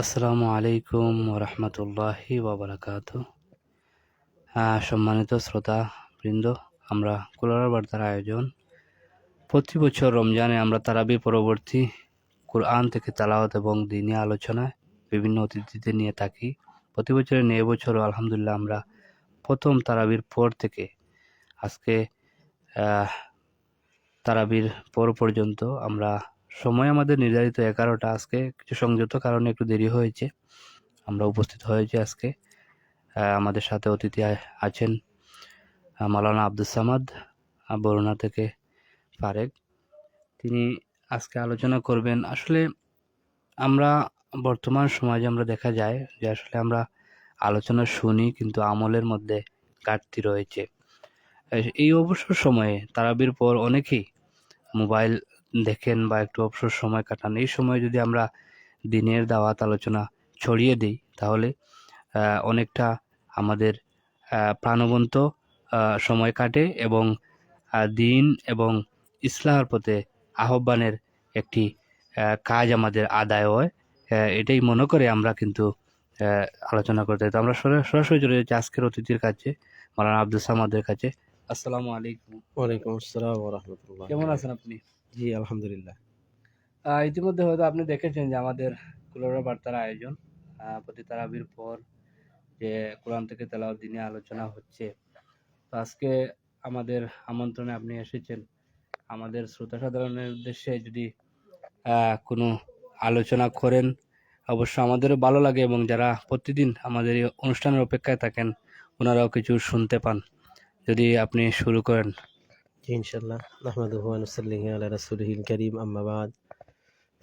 আসসালামু আলাইকুম রহমতুল্লাহি ওবরাকাত সম্মানিত শ্রোতা বৃন্দ, আমরা কুলার বার্তার আয়োজন। প্রতি বছর রমজানে আমরা তারাবি পরবর্তী কোরআন থেকে তালাওয়াত এবং দিনী আলোচনায় বিভিন্ন অতিথিদের নিয়ে থাকি। প্রতি বছরে নিয়ে বছরও আলহামদুলিল্লাহ আমরা প্রথম তারাবির পর থেকে আজকে তারাবির পর পর্যন্ত আমরা সময় আমাদের নির্ধারিত এগারোটা আজকে। কিছু সংযত কারণে একটু দেরি হয়েছে। আমরা উপস্থিত হয়েছি আজকে। আমাদের সাথে অতিথি আছেন আহ, মাওলানা আব্দুল সামাদ বরুণা থেকে ফারেক। তিনি আজকে আলোচনা করবেন আসলে আমরা বর্তমান সমাজে আমরা দেখা যায় যে আসলে আমরা আলোচনা শুনি কিন্তু আমলের মধ্যে ঘাটতি রয়েছে। এই অবসর সময়ে তারাবির পর অনেকেই মোবাইল দেখেন বা একটু অবসর সময় কাটান। এই সময় যদি আমরা দিনের দাওয়াত আলোচনা ছড়িয়ে দিই তাহলে অনেকটা আমাদের প্রাণবন্ত সময় কাটে এবং দিন এবং ইসলামের পথে আহ্বানের একটি কাজ আমাদের আদায় হয়। এটাই মনে করে আমরা কিন্তু আলোচনা করতে তো আমরা সরা- সরাসরি চলে যাচ্ছি আজকের অতিথির কাছে মালানা আব্দুল সামাদের কাছে। আসসালামু আলাইকুম। ওয়ালাইকুম আসসালাম রহমতুল্লাহ। কেমন আছেন আপনি? জি, আলহামদুলিল্লাহ। ইতিমধ্যে হয়তো আপনি দেখেছেন যে আমাদের কুলোরা বার্তার আয়োজন প্রতি তারাবির পর যে কোরআন থেকে তেলাওয়াত দিনে আলোচনা হচ্ছে। তো আজকে আমাদের আমন্ত্রণে আপনি এসেছেন। আমাদের শ্রোতা সাধারণের উদ্দেশ্যে যদি কোনো আলোচনা করেন, অবশ্য আমাদেরও ভালো লাগে এবং যারা প্রতিদিন আমাদের এই অনুষ্ঠানের অপেক্ষায় থাকেন, ওনারাও কিছু শুনতে পান। যদি আপনি শুরু করেন। إن شاء الله نحمده ونصلي على رسوله الكريم أما بعد.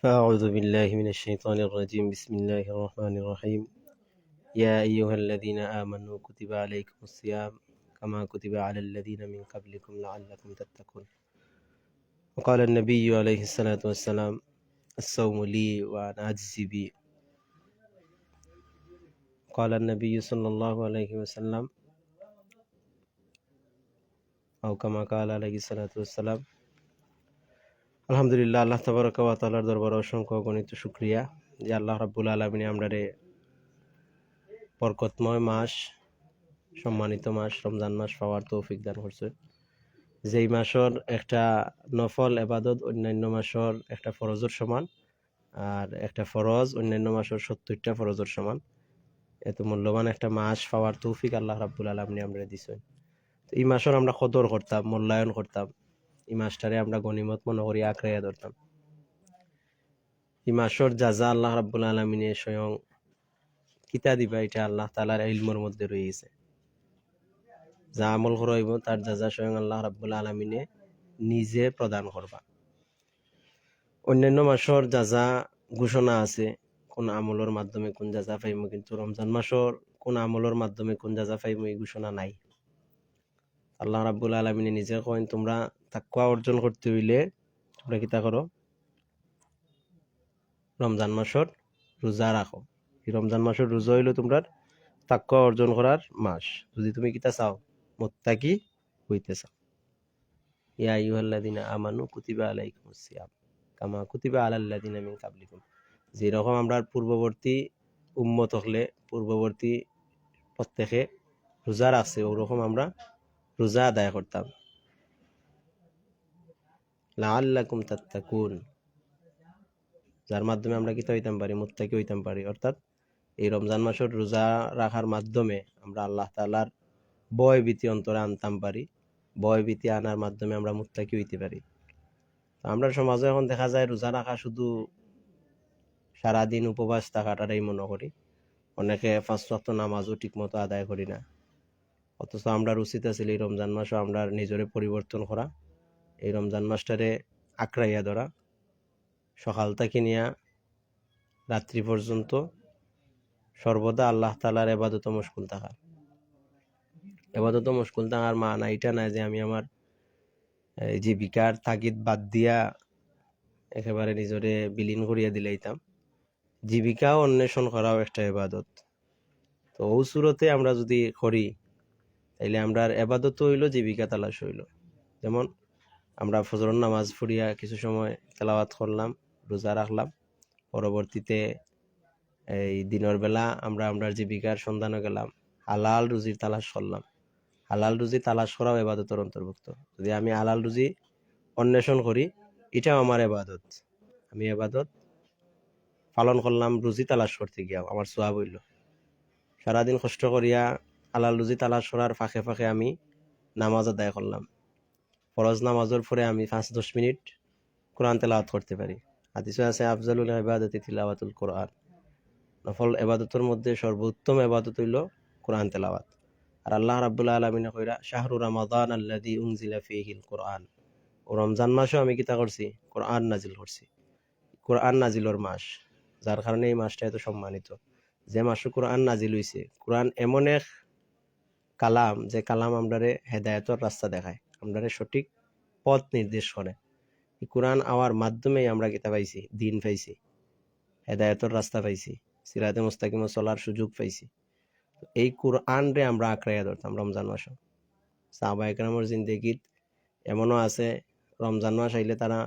فأعوذ بالله من الشيطان الرجيم. بسم الله الرحمن الرحيم. يا أيها الذين آمنوا كتب عليكم الصيام كما كتب على الذين من قبلكم لعلكم تتقون. وقال النبي عليه الصلاة والسلام الصوم لي وأنا أجزي به قال النبي صلى الله عليه وسلم আউকামা কাল আলহি সালাতাম আলহামদুলিল্লাহ, আল্লাহ তবরকাত আল্লাহর দরবার অসংখ্য গণিত শুক্রিয়া যে আল্লাহ রাবুল আলমিনী আমরারে বরকতময় মাস, সম্মানিত মাস, রমজান মাস পাওয়ার তৌফিক দান করছে। যেই মাসর একটা নফল এবাদত, অন্যান্য মাসর একটা ফরজর সমান, আর একটা ফরজ, অন্যান্য মাসের সত্তরটা ফরজের সমান। এত মূল্যবান একটা মাস পাওয়ার তৌফিক আল্লাহ রাব্বুল আলমনি আমরা দিছেন। এই মাসর আমরা কদর করতাম, মূল্যায়ন করতাম। এই মাসটারে আমরা গণিমত মনে করি আঁকড়াইয়া ধরতাম। এই মাসর যাজা আল্লাহ রাব্বুল আলমিনে স্বয়ং কিতা দিবা, এটা আল্লাহ তালার ইলমর মধ্যে রয়েছে যা আমল করইব তার যাজা স্বয়ং আল্লাহ রাব্বুল আলমিনে নিজে প্রদান করবা। অন্যান্য মাসর যাজা ঘোষণা আছে, কোন আমলের মাধ্যমে কোন যাজা পাইম, কিন্তু রমজান মাসর কোন আমলের মাধ্যমে কোন যাজা পাইম, এই ঘোষণা নাই। আল্লাহ রাব্বুল আলমিনে নিজে কয়েন তোমরা তাকুয়া অর্জন করতে হইলে তোমরা কিতা করো? রমজান মাসর রোজা রাখো। এই রমজান মাসের রোজা হইল তোমরা তাকুয়া অর্জন করার মাস। যদি তুমি কিতা চাও, মোত্তাকি হইতে চাও। ইয়া আইয়ুহাল্লাযিনা আমানু কুতিবা আলাইকুমুস সিয়াম, কামা কুতিবা আলাল্লাযিনা মিন কাবলিকুম। যেরকম আমরা পূর্ববর্তী উম্মত হলে পূর্ববর্তী প্রত্যেকে রোজা রাখছে, ওরকম আমরা রোজা আদায় করতাম। লাআল্লাকুম তাত্তাকুন। যার মাধ্যমে আমরা কিতা হইতাম পারি? মুত্তাকি হইতাম পারি। অর্থাৎ এই রমজান মাসের রোজা রাখার মাধ্যমে আমরা আল্লাহ তাআলার ভয় ভীতি অন্তরে আনতাম পারি। ভয় ভীতি আনার মাধ্যমে আমরা মুত্তাকি হইতে পারি। তো আমরা সমাজে এখন দেখা যায় রোজা রাখা শুধু সারাদিন উপবাস থাকাটাই মনে করি। অনেকে ওয়াক্ত নামাজও ঠিকমতো আদায় করি না। অথচ আমরা রুচিত আছিল এই রমজান মাসও আমরা নিজরে পরিবর্তন করা। এই রমজান মাসটারে আঁকড়াইয়া ধরা। সকাল থেকে নিয়া রাত্রি পর্যন্ত সর্বদা আল্লাহ তালার এবাদত মুশকুল থাকা এবাদত মুশকুল থাকার মা না এটা না যে আমি আমার জীবিকার তাগিদ বাদ দিয়া একেবারে নিজরে বিলীন করিয়া দিলাইতাম। জীবিকাও অন্বেষণ করাও একটা এবাদত। তো ও সুরতে আমরা যদি করি তাইলে আমরা আর এবাদত হইল, জীবিকা তালাশ হইল। যেমন আমরা ফজরের নামাজ পড়িয়া কিছু সময় তেলাওয়াত করলাম, রোজা রাখলাম, পরবর্তীতে এই দিনের বেলা আমরা আমরা জীবিকার সন্ধানে গেলাম, হালাল রুজির তালাশ করলাম। হালাল রুজি তালাশ করাও এবাদতের অন্তর্ভুক্ত। যদি আমি হালাল রুজি অন্বেষণ করি, এটাও আমার এবাদত। আমি এবাদত পালন করলাম, রুজি তালাশ করতে গিয়া, আমার সোয়াব হইল। সারাদিন কষ্ট করিয়া হালাল রুজি তালাশ করার ফাঁকে ফাঁকে আমি নামাজ আদায় করলাম। ফরজ নামাজের পরে আমি পাঁচ দশ মিনিট কোরআন তেলাওয়াত করতে পারি। হাদিসে আছে, আফজালুল ইবাদতি তিলাওয়াতুল কোরআন। নফল এবাদতের মধ্যে সর্বোত্তম এবাদত হইল কোরআন তেলাওয়াত। আর আল্লাহ রাব্বুল আলামিনে কইরা, শাহরু রমাদান আল্লাযী উনজিলা ফীহিল কোরআন। ও রমজান মাসেও আমি কিতা করছি? কোরআন নাজিল করছি। কোরআন নাজিলর মাস, যার কারণে এই মাসটা এত সম্মানিত। যে মাসে কোরআন নাজিল হইছে, কোরআন এমন এক কালাম, যে কালাম আমরারে হেদায়েতর রাস্তা দেখায়, আমরারে সঠিক পথ নির্দেশ করে। কোরআন আওয়ার মাধ্যমেই আমরা কিতা পাইছি, দিন পাইছি, হেদায়েতর রাস্তা পাইছি, সিরাতে মুস্তাকিমে চলার সুযোগ পাইছি। এই কোরআন রে আমরা আঁকড়াইয়া ধরতাম রমজান মাসে। সাহবা একরামর জিন্দগিত এমনও আছে, রমজান মাস আইলে তারা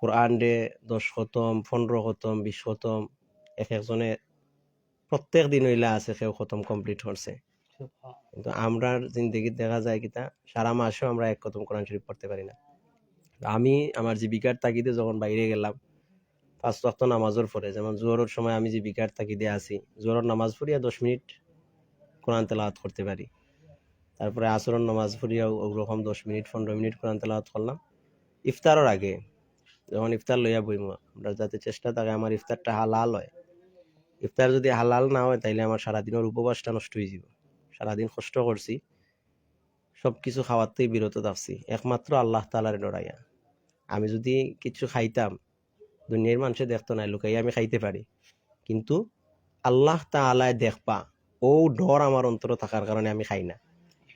কোরআন রে দশ খতম, পনেরো খতম, বিশ খতম, এক একজনে প্রত্যেক দিন হইলা আছে, সেও খতম কমপ্লিট করছে। কিন্তু আমরা জিন্দগিত দেখা যায় কিতা সারা মাসেও আমরা এক খতম কোরআন শরীফ পড়তে পারি না। আমি আমার জীবিকার তাগিদে যখন বাইরে গেলাম পাঁচ ওয়াক্ত নামাজের পরে, যেমন জোহরের সময় আমি জীবিকার তাগিদে আছি, জোহরের নামাজ পড়িয়া দশ মিনিট কোরআন তেলাওয়াত করতে পারি। তারপরে আসরের নামাজ পড়িয়া ওরকম দশ মিনিট, পনেরো মিনিট কোরআন তেলাওয়াত করলাম। ইফতারের আগে যখন ইফতার লইয়া বইম, আমরা যাতে চেষ্টা থাকে আমার ইফতারটা হালাল হয়। ইফতার যদি হালাল না হয়, তাইলে আমার সারাদিনের উপবাসটা নষ্ট হয়ে যাব সারাদিন কষ্ট করছি সব কিছু খাওয়াতেই বিরত থাকছি। একমাত্র আল্লাহ তালারে ডরাইয়া আমি যদি কিছু খাইতাম, দুনিয়ার মানুষে দেখতো না লুকাই আমি খাইতে পারি। কিন্তু আল্লাহ তালায় দেখবা, ও ডর আমার অন্তর থাকার কারণে আমি খাই না।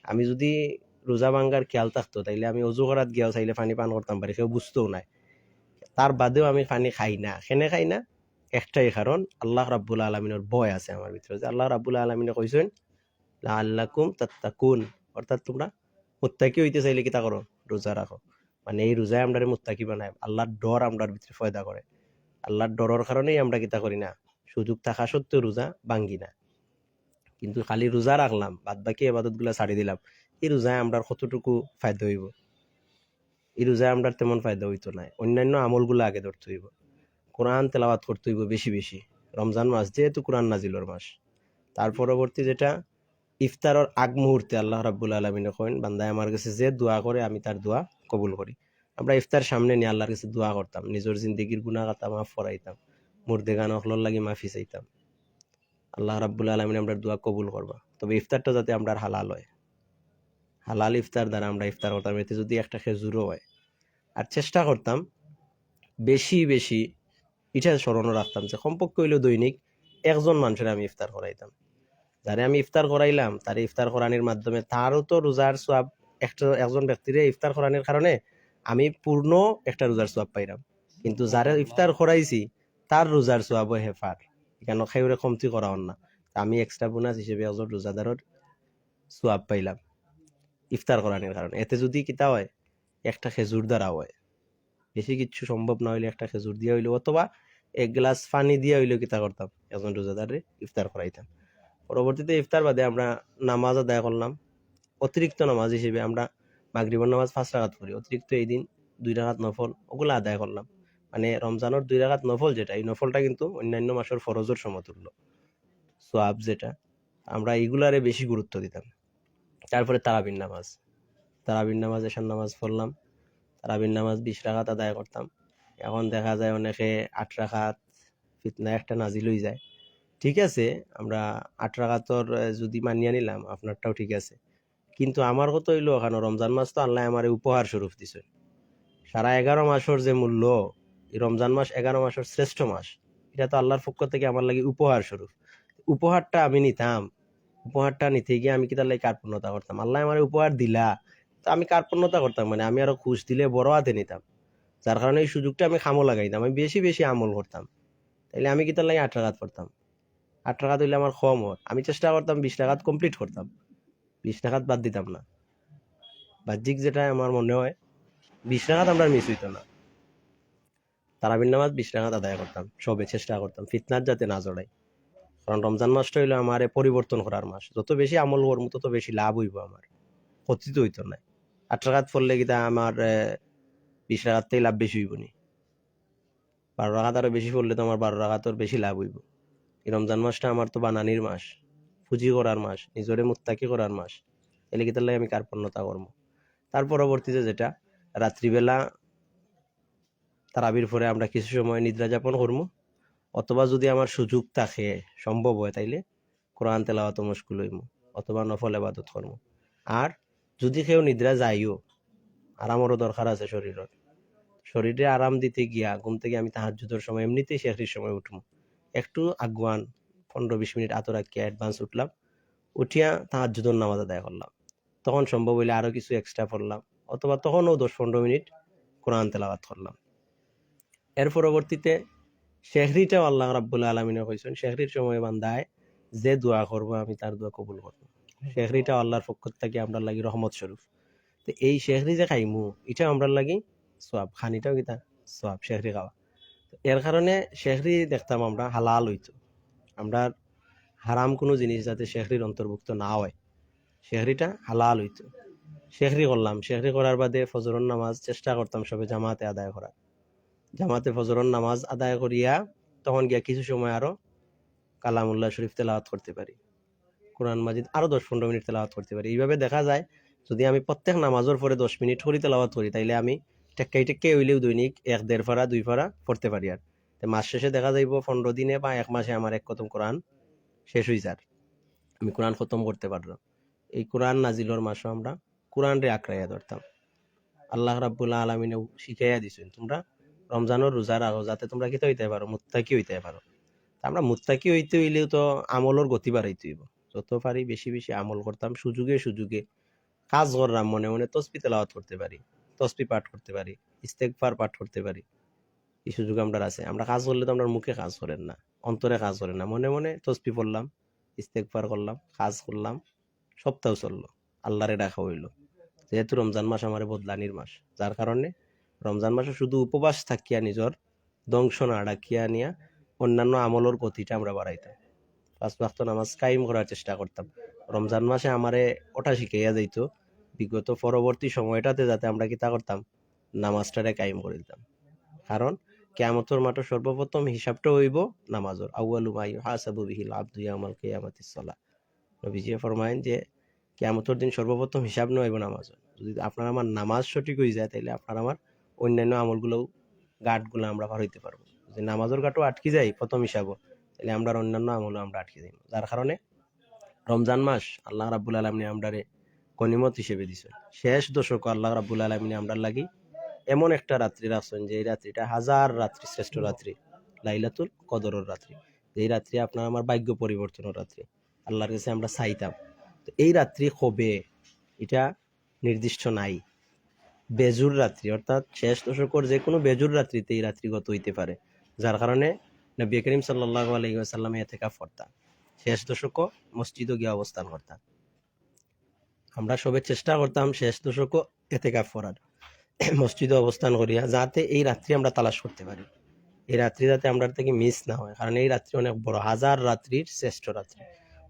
আমি যদি রোজা ভাঙ্গার খেয়াল থাকতো, তাইলে আমি অজু করাত গিয়াও চাইলে পানি পান করতাম পারি, কেউ বুঝতেও নাই। তার বাদেও আমি পানি খাই না। কেনে খাই না? একটাই কারণ, আল্লাহ রাব্বুল আলমিনের ভয় আছে আমার ভিতরে। যে আল্লাহ রাব্বুল আলমিনে কইছেন আল্লাকুম তাত্তাকুন। অর্থাৎ তোমরা মুত্তাকি হইতে চাইলে কিতা করো রোজা রাখো। মানে এই রোজায় আমরা মুত্তাকি বানায়, আল্লাহর ডর আমরার ভিতরে ফয়দা করে। আল্লাহর ডরের কারণেই আমরা কিতা করি না, সুযোগ থাকা সত্ত্বেও রোজা ভাঙ্গি না। কিন্তু খালি রোজা রাখলাম বাদ বাকি এবাদতগুলা ছাড়ি দিলাম, এই রোজায় আমরা কতটুকু ফায়দা হইব? এই রোজায় আমরা তেমন ফায়দা হইতো না, অন্যান্য আমলগুলো আগে ধরতে হইব। কোরআন তেলাওয়াত করতে হইব বেশি বেশি। রমজান মাস যেহেতু কোরআন নাজিলর মাস, তার পরবর্তী যেটা ইফতারের আগ মুহূর্তে আল্লাহ রাব্বুল আলমিনে কইন, বান্দায় আমার কাছে যে দোয়া করে আমি তার দোয়া কবুল করি। আমরা ইফতার সামনে নিয়ে আল্লাহর কাছে দোয়া করতাম, নিজের জিন্দগির গুণা কাতা মাফ ফরাইতাম মুর্দে গান অখলর লাগি মাফি চাইতাম। আল্লাহ রাব্বুল আলমিন আমরা দোয়া কবুল করবা। তবে ইফতারটা যাতে আমরা হালাল হয়। হালাল ইফতার দ্বারা আমরা ইফতার করতাম, এতে যদি একটা খেজুরও হয়। আর চেষ্টা করতাম বেশি বেশি এটা স্মরণও রাখতাম যে কমপক্ষে হইলেও দৈনিক একজন মানুষের আমি ইফতার করাইতাম। যারে আমি ইফতার করাইলাম, তার ইফতার করানির মাধ্যমে তারও তো রোজার সোয়াব একটা, একজন ব্যক্তিরে ইফতার করানির কারণে আমি পূর্ণ একটা রোজার সোয়াব পাইলাম কিন্তু যারে ইফতার করাইছি, তার রোজার সোয়াবও হেফার এখানে খাইরে কমতি করা না। আমি এক্সট্রা বোনাস হিসেবে একজন রোজাদারের সোয়াব পাইলাম ইফতার করানির কারণে। এতে যদি কিতা হয়, একটা খেজুর দ্বারা হয়। বেশি কিছু সম্ভব না হইলে একটা খেজুর দিয়া হইল, অথবা এক গ্লাস পানি দিয়া হইলেও কিতা করতাম, একজন রোজাদারে ইফতার করাইতাম। পরবর্তীতে ইফতার বাদে আমরা নামাজ আদায় করলাম। অতিরিক্ত নামাজ হিসেবে আমরা মাগরিবর নামাজ পাঁচ রাখাত পড়ি। অতিরিক্ত এই দিন দুই রাখাত নফল ওগুলো আদায় করলাম। মানে রমজানের দুই রাখাত নফল যেটা, এই নফলটা কিন্তু অন্যান্য মাসের ফরজের সমতুল্য। সোয়াব যেটা, আমরা এইগুলারে বেশি গুরুত্ব দিতাম। তারপরে তারাবিন নামাজ। তারাবিন নামাজ এসার নামাজ পড়লাম। তারাবিন নামাজ বিশ রাখাত আদায় করতাম। এখন দেখা যায় অনেকে আট রাখাত ফিতনা একটা নাজিল হয়ে যায়। ঠিক আছে, আমরা আট রাখাতর যদি মানিয়ে নিলাম, আপনারটাও ঠিক আছে। কিন্তু আমার কত হইল ওখানে রমজান মাস তো আল্লাহ আমার উপহার স্বরূপ দিছে সারা এগারো মাসের যে মূল্য রমজান মাস এগারো মাসের শ্রেষ্ঠ মাস, এটা তো আল্লাহর পক্ষ থেকে আমার লাগে উপহার স্বরূপ। উপহারটা আমি নিতাম, উপহারটা নিতে গিয়ে আমি কি তার লাগে কার্পণ্যতা করতাম? আল্লাহ আমার উপহার দিলা, তো আমি কার্পণ্যতা করতাম মানে আমি আরও খুশ দিলে বড় হাতে নিতাম। যার কারণে এই সুযোগটা আমি খামো লাগাইতাম, আমি বেশি বেশি আমল করতাম। তাইলে আমি কি তার লাগে আট পড়তাম? আট টাকা হইলে আমার কম হয়। আমি চেষ্টা করতাম বিশ টাকাত কমপ্লিট করতাম। বিশ টাকাত বাদ দিতাম না। বাহ্যিক যেটা আমার মনে হয়, বিশ টাকাত আমরা মিস হইতো না। তারাবির নামাজ বিশ টাকা আদায় করতাম, সবে চেষ্টা করতাম ফিতনার যাতে না জড়াই। কারণ রমজান মাসটা হইল আমার পরিবর্তন করার মাস। যত বেশি আমল করব, তত বেশি লাভ হইব আমার। ক্ষতি তো হইতো নাই আট টাকাত পড়লে কিতা আমার বিশ টাকাতেই লাভ বেশি হইব নি? বারো টাকাত আরও বেশি পড়লে তো আমার বারো টাকাতর বেশি লাভ হইব। রমজান মাসটা আমার তো বানানির মাস পুঁজি করার মাস, নিজরে মুত্তাকি করার মাস এলে কি তাহলে আমি কার্পণ্যতা করব তার পরবর্তীতে যেটা, রাত্রিবেলা তারাবির পরে আমরা কিছু সময় নিদ্রা যাপন করব অথবা যদি আমার সুযোগ থাকে, সম্ভব হয় তাইলে কোরআন তেলাওয়াত মুশকুল হইব অথবা নফল এবাদত করব আর যদি কেউ নিদ্রা যাইও, আরামেরও দরকার আছে শরীরের। শরীরে আরাম দিতে গিয়া, ঘুম থেকে আমি তাহাজুদের সময় এমনিতেই শেখরির সময় উঠবো একটু আগুয়ান পনেরো বিশ মিনিট আতো রাখিয়া অ্যাডভান্স উঠলাম। উঠিয়া তাহাজুদের নামাজ আদায় করলাম। তখন সম্ভব হইলে আরও কিছু এক্সট্রা পড়লাম অথবা তখনও দশ পনেরো মিনিট কোরআন তেলাওয়াত করলাম। এর পরবর্তীতে শেহরিটাও আল্লাহ রাব্বুল আলমিনে কইছেন শেহরির সময় বান্দায় যে দোয়া করব আমি তার দোয়া কবুল করব। শেহরিটাও আল্লাহর পক্ষ থেকে আমরা লাগি রহমত স্বরূপ। তো এই শেহরি যে খাইমু এটা আমরা লাগি সোয়াব। খানিটাও কিতা সোয়াব, শেহরি খাওয়া। এর কারণে শেহরি দেখতাম আমরা হালাল হইতো। আমরা হারাম কোনো জিনিস যাতে শেহরির অন্তর্ভুক্ত না হয়। শেহরিটা হালাল হইতো। শেহরি করলাম। শেহরি করার বাদে ফজরন নামাজ চেষ্টা করতাম সবে জামাতে আদায় করার। জামাতে ফজরন নামাজ আদায় করিয়া তখন গিয়া কিছু সময় আরও কালামুল্লাহ শরীফ তেলাওয়াত করতে পারি। কোরআন মাজিদ আরও দশ পনেরো মিনিট তেলাওয়াত করতে পারি। এইভাবে দেখা যায়, যদি আমি প্রত্যেক নামাজের পরে দশ মিনিট করি তেলাওয়াত করি, তাইলে আমি টেক্কাই টেক্কাই হইলেও দৈনিক এক দেড় ফাড়া দুই ফাড়া পড়তে পারি আর মাস শেষে দেখা যাইব পনেরো দিনে বা এক মাসে আমার এক কতম কোরআন শেষ হয়ে যার আমি কোরআন খতম করতে পারলাম এই কোরআন নাজিলর মাসও আমরা কোরআন রে আঁকড়াইয়া ধরতাম আল্লাহ রাব্বুল্লাহ আলমিনে শিখাইয়া দিছেন তোমরা। রমজানের রোজা রাখো যাতে তোমরা কিতা হইতে পারো মুত্তাকি হইতে পারো আমরা মুত্তাকি হইতে হইলেও তো আমলের গতি বাড়াইতে হইব। যত পারি বেশি বেশি আমল করতাম সুযোগে সুযোগে। কাজ করলাম মনে মনে তসবি তেলাওয়াত করতে পারি তসবি পাঠ করতে পারি ইস্তেকফার পাঠ করতে পারি। এই সুযোগ আমরা আছে। আমরা কাজ করলে তো আমরা মুখে কাজ করেন না, অন্তরে কাজ করেন না। মনে মনে তসবি পড়লাম ইস্তেকফার করলাম, কাজ করলাম, সপ্তাহ চলল। আল্লাহরে ডাকা হইল। যেহেতু রমজান মাস আমার বদলানির মাস, যার কারণে রমজান মাসে শুধু উপবাস থাকিয়া নিজর দংশ না ডাকিয়া নিয়া অন্যান্য আমলের গতিটা আমরা বাড়াইতাম। পাঁচ ওয়াক্ত নামাজ কায়েম করার চেষ্টা করতাম। রমজান মাসে আমারে ওটা শিখাইয়া যাইত বিগত পরবর্তী সময়টাতে যাতে আমরা কিতা করতাম? নামাজটারে কায়েম করে দিতাম। কারণ কেয়ামতর মাঠে সর্বপ্রথম হিসাবটা হইব নামাজর। আউয়ালু মাই হাসাবু বিহিল আব্দু ইয়ামাল কিয়ামাতিস সালাহ। নবীজি ফরমায়েন যে কেয়ামতর দিন সর্বপ্রথম হিসাব নেওয়া হইব নামাজর। যদি আপনার আমার নামাজ সঠিক হয়ে যায় তাহলে আপনার আমার অন্যান্য আমলগুলোও গাঁটগুলো আমরা পার হইতে পারব। যদি নামাজের গাঁটও আটকে যাই প্রথম হিসাবও তাহলে আমরা অন্যান্য আমলও আমরা আটকে যাই যার কারণে রমজান মাস আল্লাহ রাব্বুল আলমিনে আমরারে গনিমত হিসেবে দিছে। শেষ দশক আল্লাহ রাব্বুল আলমিনে আমরা লাগি এমন একটা রাত্রি রাখছেন যে এই রাত্রিটা হাজার রাত্রি, শ্রেষ্ঠ রাত্রি, লাইলাতুল কদরের রাত্রি। এই রাত্রি আপনার আমার ভাগ্য পরিবর্তনের রাত্রি, আল্লাহর কাছে আমরা চাইতাম। তো এই রাত্রি কবে? এটা নির্দিষ্ট নাই। বেজুর রাত্রি, অর্থাৎ শেষ দশকের যে কোনো বেজুর রাত্রিতে এই রাত্রি গত হইতে পারে। যার কারণে নবী করিম সাল্লাহ আলহিহাসাল্লামে এতে কাপ করতাম শেষ দশকও মসজিদও গিয়ে অবস্থান করতাম আমরা সবে চেষ্টা করতাম শেষ দশকও এতে কাপ করার মসজিদে অবস্থান করিয়া যাতে এই রাত্রি আমরা তালাশ করতে পারি। এই রাত্রি যাতে আমরা থেকে মিস না হয়, কারণ এই রাত্রি অনেক বড়, হাজার রাত্রির শ্রেষ্ঠ রাত্রি।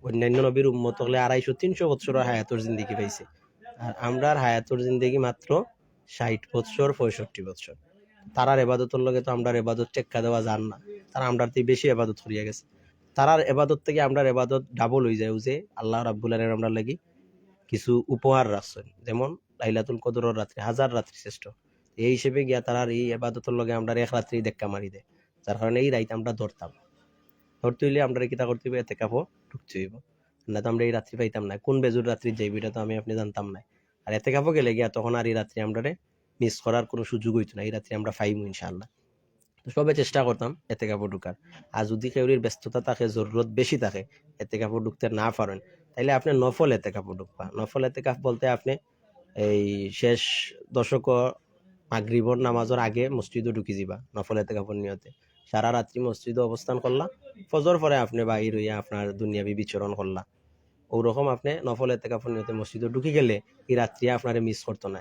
অন্যান্য নবীর উম্মত হলে আড়াইশো, তিনশো বছরের হায়াতর জিন্দিগি পাইছে। আর আমরার হায়াতর জিন্দিগি মাত্র ষাট বছর পঁয়ষট্টি বছর তারার এবাদতের লগে তো আমরা এবাদত টেক্কা দেওয়া যান না। তারা আমরা বেশি এবাদত করিয়া গেছে। তারার এবাদত থেকে আমরা এবাদত ডাবল হয়ে যায় যে আল্লাহ রাব্বুল আলম আমরা লাগি কিছু উপহার রাখছেন। যেমন লাইলাতুল কদরের রাত্রি, হাজার রাত্রি শ্রেষ্ঠ। এই হিসেবে গিয়া তারার এই এবাদতের লগে আমরা এক রাত্রি দেখা মারি দেয়। যার কারণে এই রাইতে আমরা ধরতাম। ধরতে হইলে আমরা কিতা করতে হইব, এতে কাপড় ঢুকতে হইব। না তো আমরা এই রাত্রি পাইতাম না। কোন বেজুর রাত্রি যাইব এটা তো আমি আপনি জানতাম না। আর এতে কাপড় গেলে গিয়া তখন আর এই রাত্রি আমরা মিস করার কোনো সুযোগ হইতো না। এই রাত্রি আমরা পাইমু ইনশাল্লাহ তো সবে চেষ্টা করতাম এতে কাপড় ঢুকার। আর যদি কেউরির ব্যস্ততা থাকে, জরুরত বেশি থাকে, এতে কাপড় ঢুকতে না পারেন তাইলে আপনি নফল এতে কাপড় ঢুকবা। নফল এতে কাপ বলতে আপনি এই শেষ দশক মাগরিবর নামাজের আগে মসজিদও ঢুকি যাবা নফল এতে কাপড় নিয়তে। সারা রাত্রি মসজিদে অবস্থান করলা, ফজর পরে আপনি বাহির হইয়া আপনার দুনিয়াবি বিচরণ করলা। ওরকম আপনি নফল এতে কাপড় নিয়তে মসজিদে ঢুকি গেলে এই রাত্রি আপনারে মিস করতো না।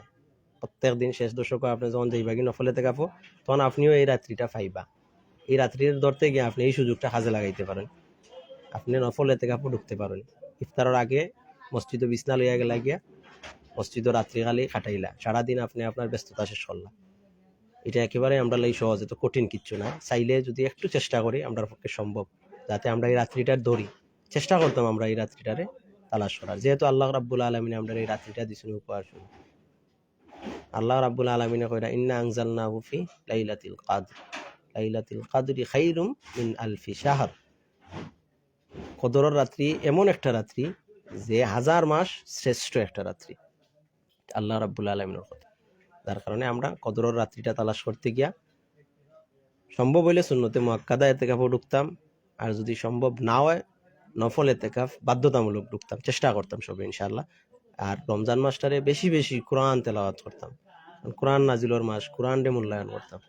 প্রত্যেক দিন শেষ দশক আপনি যখন যাইবা কি নফলে আপো তখন আপনিও এই রাত্রিটা পাইবা। এই রাত্রির ধরতে গিয়ে আপনি এই সুযোগটা কাজে লাগাইতে পারেন। আপনি নফল আপো ঢুকতে পারেন। ইফতারের আগে মসজিদে বিছনা লইয়া গেলা গিয়া মসজিদে রাত্রিকালে কাটাইলা। সারাদিন আপনি আপনার ব্যস্ততা শেষ করলা এটা একেবারে আমরা লাই সহজ তো কঠিন কিচ্ছু না। চাইলে যদি একটু চেষ্টা করি আমরা পক্ষে সম্ভব। যাতে আমরা এই রাত্রিটার ধরি। চেষ্টা করতাম আমরা এই রাত্রিটারে তালাশ করার। যেহেতু আল্লাহ রাব্বুল আলমিনে আমরা এই রাত্রিটা দিছেন উপহার স্বরূপ আল্লাহ রাব্বুল আলমিনে কইরা ইন্না আংজাল না হুফি লাইলাতিল কাদর। লাইলাতিল কাদরি খাইরুম মিন আলফি শাহর। কদরের রাত্রি এমন একটা রাত্রি যে হাজার মাস শ্রেষ্ঠ একটা রাত্রি। আল্লাহ রাব্বুল আলমিনের কথা যার কারণে আমরা কদরের রাত্রিটা তালাশ করতে গিয়া সম্ভব হইলে শূন্যতে মক্কাদা এতে ঢুকতাম, আর যদি সম্ভব না হয়, নফল এতেকাফ বাধ্যতামূলক ঢুকতাম, চেষ্টা করতাম সবে ইনশাল্লাহ আর রমজান মাসটারে বেশি বেশি কোরআন তেলাওয়াত করতাম। কোরআন নাজিলর মাস কোরআন রে মূল্যায়ন করতাম।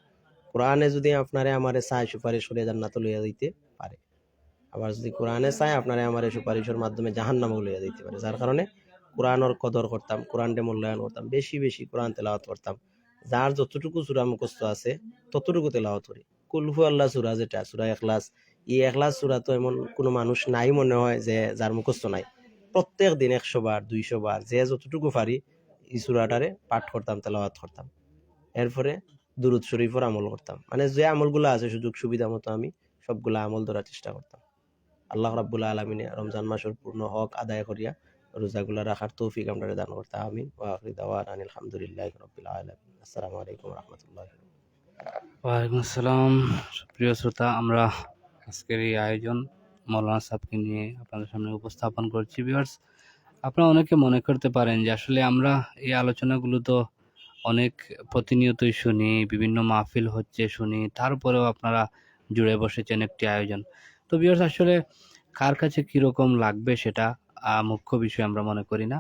কোরআনে যদি আপনারে আমারে চায় সুপারিশ করে জান্নাত লইয়া দিতে আবার যদি কোরআনে চায়, আপনারে এই সুপারিশের মাধ্যমে জাহান্নামও লইয়া দিতে পারে। যার কারণে কোরআনের কদর করতাম কোরআন রে মূল্যায়ন করতাম, বেশি বেশি কোরআন তেলাওয়াত করতাম। যার যতটুকু সুরা মুখস্থ আছে, ততটুকু তেলাওয়াত করি। কুলহু আল্লাহ সুরা যেটা, সুরা এখলাস এই এখলাস সুরা তো এমন কোনো মানুষ নাই মনে হয় যে যার মুখস্থ নাই। প্রত্যেক দিন একশো বার, দুইশো বার, যে যতটুকু পারি, এই সুরাটারে পাঠ করতাম, তেলাওয়াত করতাম। এরপরে দুরুদ শরীফের আমল করতাম। মানে যে আমলগুলো আছে, সুযোগ সুবিধা মতো আমি সবগুলা আমল ধরার চেষ্টা করতাম। আল্লাহ রাব্বুল আলমিনে রমজান মাসের পূর্ণ হক আদায় করিয়া রোজাগুলা রাখার তৌফিক আমরা দান করতে আমিন। ওয়াখির দাওয়ান আলহামদুলিল্লাহ রবিল আসসালামু আলাইকুম রহমতুল্লাহ ওয়ালাইকুম আসসালাম। প্রিয় শ্রোতা, আমরা আজকের এই আয়োজন মৌলানা সাহেবকে নিয়ে আপনাদের সামনে উপস্থাপন করছি। ভিউয়ার্স, আপনারা অনেকে মনে করতে পারেন যে আসলে আমরা এই আলোচনাগুলো তো অনেক প্রতিনিয়তই শুনি, বিভিন্ন মাহফিল হচ্ছে শুনি, তারপরেও আপনারা জুড়ে বসেছেন একটি আয়োজন। তো ভিউয়ার্স আসলে কার কাছে কীরকম লাগবে সেটা মুখ্য বিষয় আমরা মনে করি না।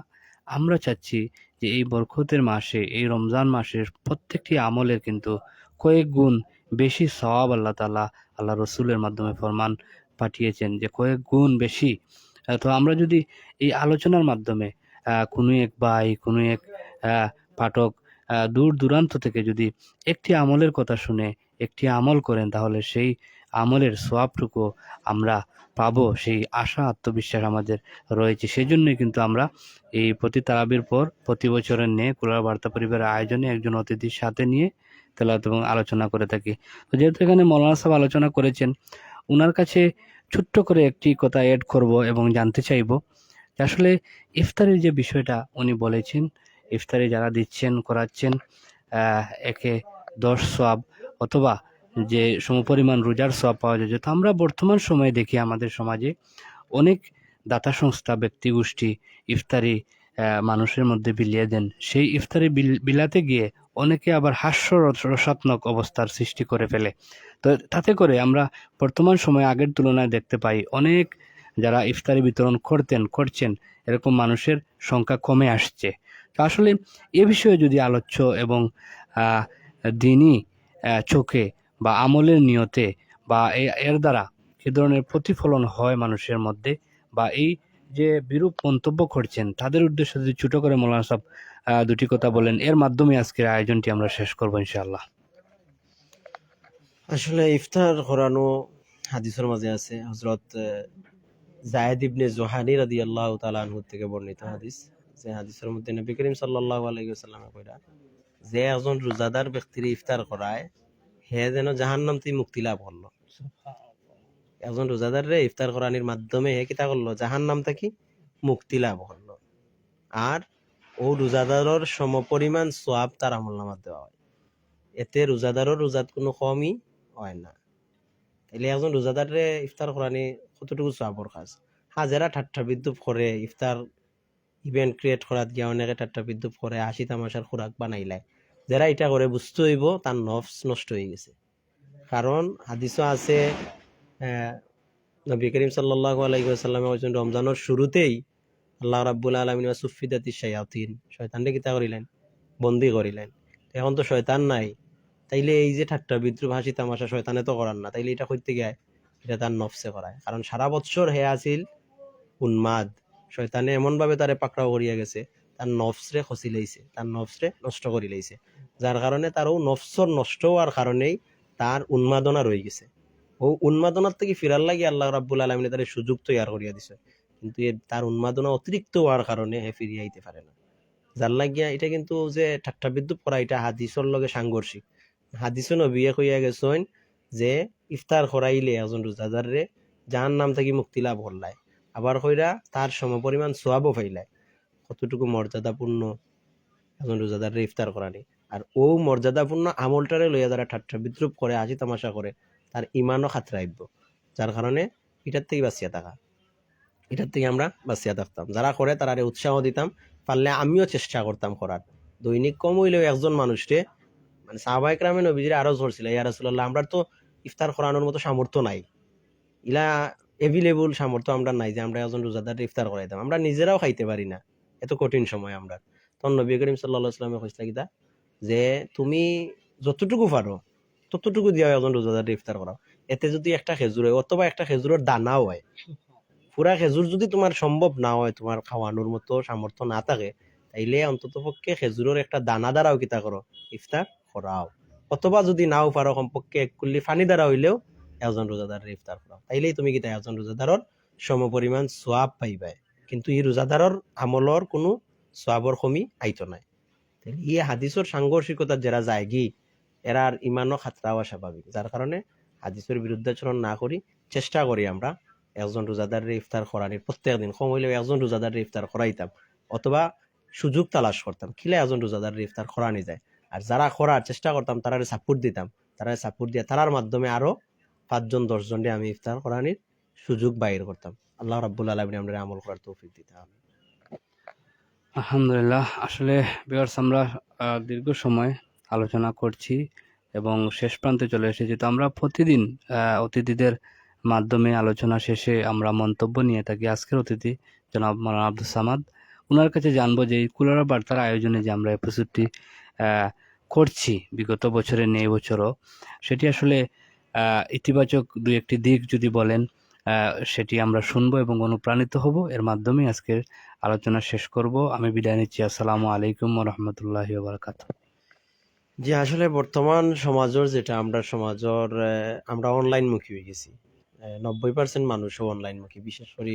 আমরা চাচ্ছি যে এই বরকতের মাসে, এই রমজান মাসের প্রত্যেকটি আমলের কিন্তু কয়েক গুণ বেশি সওয়াব আল্লাহ তালা আল্লাহ রসুলের মাধ্যমে ফরমান পাঠিয়েছেন যে কয়েক গুণ বেশি। তো আমরা যদি এই আলোচনার মাধ্যমে কোনো এক ভাই, কোনো এক পাঠক দূর দূরান্ত থেকে যদি একটি আমলের কথা শুনে, একটি আমল করেন, তাহলে সেই আমলের সোয়াবটুকু আমরা পাবো, সেই আশা, আত্মবিশ্বাস আমাদের রয়েছে। সেই জন্যই কিন্তু আমরা এই প্রতি তারাবির পর প্রতি বছরের নিয়ে কুলার বার্তা পরিবারের আয়োজনে একজন অতিথির সাথে নিয়ে তেলাওয়াত এবং আলোচনা করে থাকি। তো যেহেতু এখানে মৌলানা সাহেব আলোচনা করেছেন ওনার কাছে ছোট্ট করে একটি কথা অ্যাড করব এবং জানতে চাইব আসলে ইফতারের যে বিষয়টা উনি বলেছেন, ইফতারে যারা দিচ্ছেন, করাচ্ছেন একে দশ সোয়াব অথবা যে সমপরিমাণ রোজার সোয়াব পাওয়া যায় তো আমরা বর্তমান সময়ে দেখি আমাদের সমাজে অনেক দাতা সংস্থা ব্যক্তিগোষ্ঠী ইফতারি মানুষের মধ্যে বিলিয়ে দেন। সেই ইফতারি বিল- বিলাতে গিয়ে অনেকে আবার হাস্য রসাত্মক অবস্থার সৃষ্টি করে ফেলে। তো তাতে করে আমরা বর্তমান সময়ে আগের তুলনায় দেখতে পাই অনেক যারা ইফতারি বিতরণ করতেন, করছেন, এরকম মানুষের সংখ্যা কমে আসছে। তো আসলে এ বিষয়ে যদি আলোচ্য এবং দিনই চোখে বা আমলের নিয়তে বা এ- এর দ্বারা কি ধরনের প্রতিফলন হয় মানুষের মধ্যে বা এই যে বিরূপ মন্তব্য করছেন, তাদের উদ্দেশ্যে যদি ছোট করে মৌলানা সাহেব দুটি কথা বলেন, এর মাধ্যমে আজকের আয়োজনটি আমরা শেষ করব ইনশাআল্লাহ। আসলে ইফতার করানো হাদিসের মাঝে আছে হজরত জায়েদ ইবনে জোহানি রাদি আল্লাহ তালাহুর থেকে বর্ণিত হাদিস। যে হাদিসের মধ্যে নবী করিম সাল্লাহ আলাইসাল্লামে কইরা, যে একজন রোজাদার ব্যক্তির ইফতার করায় হে যেন জাহান্নাম থেকে মুক্তি লাভ করল। একজন রোজাদার রে ইফতার করানির মাধ্যমে হে কিতা করল? জাহান্নাম থেকে মুক্তি লাভ করল। আর ও রোজাদারের সমপরিমাণ সোয়াব তার আমল নামাত দেওয়া হয়। এতে রোজাদারের রোজাত কোনো কমই হয় না। তাইলে একজন রোজাদারে ইফতার করানি কতটুকু সোয়াবর কাজ হাজারা ঠাট্টা বিদ্যুৎ করে ইফতার ইভেন্ট ক্রিয়েট করাত গিয়া অনেকে ঠাট্টা বিদ্যুৎ করে হাসি তামাশার খোরাক বানাইলায়। যারা এটা করে বুঝতে হইব, তার নফস নষ্ট হয়ে গেছে। কারণ হাদিসও আছে নবী করিম সাল্লাহ আলাইসাল্লামে রমজানের শুরুতেই আল্লাহ রাব্বুল আলমিন বা সুফিদাতি শায়াতিন, শয়তানরে কিতা করিলেন? বন্দি করিলেন। এখন তো শয়তান নাই। তাইলে এই যে ঠাট্টা বিদ্রুপ হাসি তামাশা শয়তানে তো করার না। তাইলে এটা করতে গায় এটা তার নফসে করায়। কারণ সারা বছর হে আছিল উন্মাদ। শয়তানে এমন ভাবে তারে পাকড়াও করিয়া গেছে, তার নফসরে খসি লাইছে, তার নফসরে নষ্ট করে লাইছে। যার কারণে তারও নফসর নষ্ট হওয়ার কারণেই তার উন্মাদনা রয়ে গেছে। ও উন্মাদনার থেকে ফিরার লাগে আল্লাহ রাব্বুল আলমিনে তার সুযোগ তৈয়ার করিয়া দিছে। কিন্তু তার উন্মাদনা অতিরিক্ত হওয়ার কারণে হে ফিরিয়ে আইতে পারে না। যার লাগিয়া এটা কিন্তু যে ঠাট্টা বিদ্যুৎ করা এটা হাদিসর লগে সাংঘর্ষিক হাদিসও নবিয়ে কইয়া গেছেন যে ইফতার করাইলে একজন রোজাদাররে যার নাম থেকে মুক্তি লাভ করলায় আবার কইরা তার সমপরিমাণ সোয়াবও ফাইলায় কতটুকু মর্যাদাপূর্ণ একজন রোজাদাররে ইফতার করানি আর ও মর্যাদাপূর্ণ আমলটারে লইয়া যারা ঠাট্টা বিদ্রুপ করে, হাসি তামাশা করে, তার ইমানও খাতরাইব যার কারণে এটার থেকে বাঁচিয়া থাকা। এটার থেকে আমরা বাঁচিয়া থাকতাম। যারা করে, তারারে উৎসাহ দিতাম, পারলে আমিও চেষ্টা করতাম করার। দৈনিক কম হইলেও একজন মানুষকে মানে সাহবাহিক রামে নবীজিরা আরও ধরছিল ইয়া রাসূলুল্লাহ, আমরা তো ইফতার করানোর মতো সামর্থ্য নাই। ইলা এভেলেবল সামর্থ্য আমরা নাই যে, আমরা একজন রোজাদার ইফতার করাইতাম। আমরা নিজেরাও খাইতে পারি না। এত কঠিন সময় আমরা। তখন নবী করিম সাল্লাল্লাহু আলাইহি সাল্লামে কইছিল কিতা? যে তুমি যতটুকু পারো, ততটুকু দিয়া একজন রোজাদার ইফতার করাও এতে যদি একটা খেজুর হয়, অথবা একটা খেজুরের দানাও হয় পুরা খেজুর যদি তোমার সম্ভব না হয় তোমার খাওয়ানোর মতো সামর্থ্য না থাকে তাইলে অন্তত পক্ষে খেজুরের একটা দানা দ্বারাও কিতা করো ইফতার করাও অথবা যদি নাও পারো কমপক্ষে এক কুল্লি ফানি দ্বারা হইলেও একজন রোজাদার ইফতার করাও তাইলেই তুমি কিতা একজন রোজাদারর সম পরিমাণ সোয়াব পাইবাই। কিন্তু এই রোজাদারর আমলর কোনো সোয়াবর কমি আইতো নাই। তাইলে এই হাদিসর সাংঘর্ষিকতার যারা যায় গি এরার ইমানও খাতরা হওয়া স্বাভাবিক যার কারণে না করি চেষ্টা করি আমরা একজন রোজাদারের ইফতার করানির প্রত্যেক দিন, কম হইলেও একজন রোজাদারের ইফতার করাইতাম অথবা সুযোগ তালাশ করতাম কিলে একজন রোজাদারের ইফতার করানি যায় আর যারা করার চেষ্টা করতাম তারারে সাপোর্ট দিতাম তারা সাপোর্ট দিয়ে তারার মাধ্যমে আরও পাঁচজন দশজন দিয়ে আমি ইফতার করানির সুযোগ বাইর করতাম আল্লাহ রাব্বুল আলমিন আমরা আমল করার তৌফিক দিতাম আলহামদুলিল্লাহ, আসলে বিয়ার্স আমরা দীর্ঘ সময় আলোচনা করছি এবং শেষ প্রান্তে চলে এসেছি। তো আমরা প্রতিদিন অতিথিদের মাধ্যমে আলোচনা শেষে আমরা মন্তব্য নিয়ে থাকি। আজকের অতিথি জনাব মালানা আব্দুল সামাদ। ওনার কাছে জানব যে এই কুলারা বার্তার আয়োজনে যে আমরা এপিসোডটি করছি বিগত বছরে নিয়ে এই বছরও, সেটি আসলে ইতিবাচক দুই একটি দিক যদি বলেন সেটি আমরা শুনব এবং অনুপ্রাণিত হব। এর মাধ্যমে আজকের আলোচনা শেষ করব। আমি বিদায় নিচ্ছি। আসসালামু আলাইকুম রহমতুল্লাহ বারকাত যে আসলে বর্তমান সমাজের যেটা, আমরা সমাজের আমরা অনলাইন মুখী হয়ে গেছি। নব্বই পার্সেন্ট মানুষও অনলাইন মুখী বিশেষ করে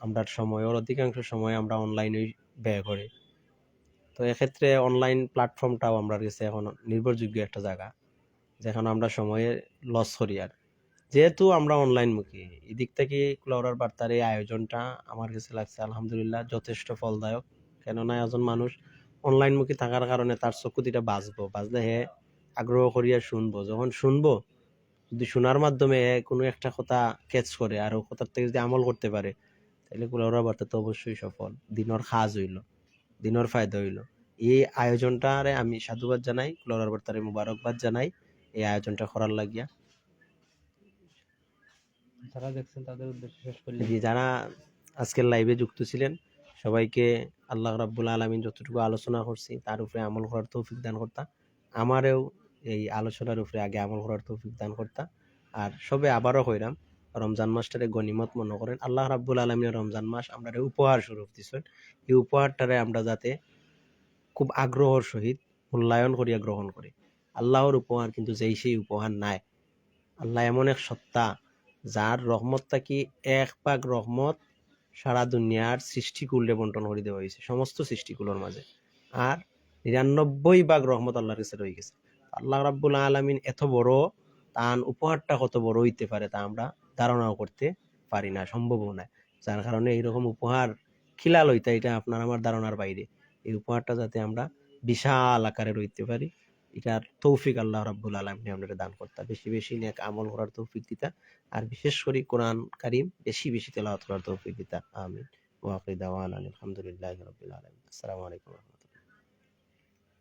আমরা সময় সময়ের অধিকাংশ সময় আমরা অনলাইনে ব্যয় করি। তো এক্ষেত্রে অনলাইন প্ল্যাটফর্মটাও আমরা কাছে এখন নির্ভরযোগ্য একটা জায়গা, যেখানে আমরা সময়ে লস করি আর। যেহেতু আমরা অনলাইন মুখী, এদিক থেকে কুলাউরার বার্তার এই আয়োজনটা আমার কাছে লাগছে, আলহামদুলিল্লাহ যথেষ্ট ফলদায়ক। কেননা একজন মানুষ অনলাইনমুখী থাকার কারণে তার চকুতিটা বাঁচবো, বাঁচলে হে আগ্রহ করিয়া শুনব। যখন শুনব, যদি শোনার মাধ্যমে কোনো একটা কথা ক্যাচ করে আর কথার থেকে যদি আমল করতে পারে, তাহলে কুলাউরা বার্তা তো অবশ্যই সফল। দিনর খাজ হইল, দিনর ফায়দা হইল। এই আয়োজনটারে আমি সাধুবাদ জানাই কুলাউরার বার্তারে মুবারকবাদ জানাই, এই আয়োজনটা করার লাগিয়া। যারা দেখছেন, তাদের উদ্দেশ্যে শেষ করলে। জি, যারা আজকের লাইভে যুক্ত ছিলেন, সবাইকে আল্লাহ রাব্বুল আলমিন যতটুকু আলোচনা করছি, তার উপরে আমল করার তৌফিক দান করতা। আমারেও এই আলোচনার উপরে আগে আমল করার তৌফিক দান করতা। আর সবে আবারও হইরাম রমজান মাসটারে গনিমত মনে করেন। আল্লাহ রাব্বুল আলমিনের রমজান মাস আমরা উপহার স্বরূপ দিচ্ছেন এই উপহারটারে আমরা যাতে খুব আগ্রহর সহিত মূল্যায়ন করিয়া গ্রহণ করি। আল্লাহর উপহার কিন্তু যেই সেই উপহার নাই। আল্লাহ এমন এক সত্তা যার রহমতটা কি এক পাক রহমত সারা দুনিয়ার সৃষ্টিকুলে বন্টন করে দেওয়া হয়েছে সমস্ত সৃষ্টিকুলোর মাঝে আর নিরানব্বই ভাগ রহমত আল্লাহর কাছে রয়ে গেছে। আল্লাহ রাব্বুল আলমিন এত বড় তান উপহারটা কত বড় হইতে পারে তা আমরা ধারণাও করতে পারি না, সম্ভবও না যার কারণে এইরকম উপহার খিলাল লইতা এটা আপনার আমার ধারণার বাইরে। এই উপহারটা যাতে আমরা বিশাল আকারে রইতে পারি এটার তৌফিক আল্লাহ রাব্বুল আলমী আপনারা দান করতা। বেশি বেশি নেক আমল করার তৌফিক দিতা। আর বিশেষ করে কোরআন কারিম বেশি বেশি তেলাওয়াত করার তৌফিক দিতা। আমিন। ওয়াকি দাওয়ান আলহামদুলিল্লাহ রবিল আসসালামু আলাইকুম